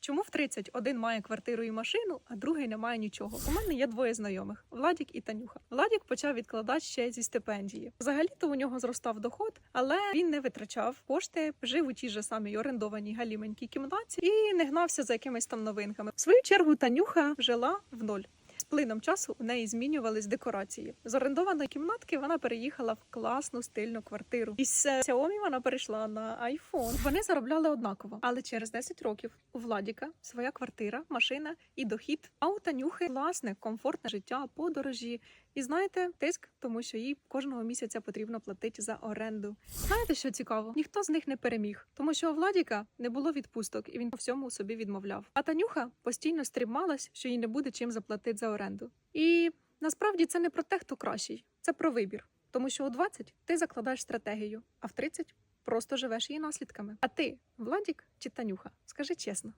Чому в 30 один має квартиру і машину, а другий не має нічого? У мене є двоє знайомих: Владік і Танюха. Владік почав відкладати ще зі стипендії. Взагалі-то у нього зростав доход, але він не витрачав кошти, жив у тій же самій орендованій галіменькій кімнаті і не гнався за якимись там новинками. В свою чергу Танюха жила в ноль. Плином часу у неї змінювались декорації. З орендованої кімнатки вона переїхала в класну стильну квартиру. Із е, Xiaomi вона перейшла на iPhone. Вони заробляли однаково, але через 10 років у Владіка своя квартира, машина і дохід. А у власне комфортне життя, подорожі. І знаєте, тиск, тому що їй кожного місяця потрібно платити за оренду. Знаєте, що цікаво? Ніхто з них не переміг, тому що у Владіка не було відпусток, і він по всьому собі відмовляв. А Танюха постійно стрімалась, що їй не буде чим заплатити за оренду. І насправді це не про те, хто кращий, це про вибір. Тому що у 20 ти закладаєш стратегію, а в 30 просто живеш її наслідками. А ти, Владік чи Танюха? Скажи чесно.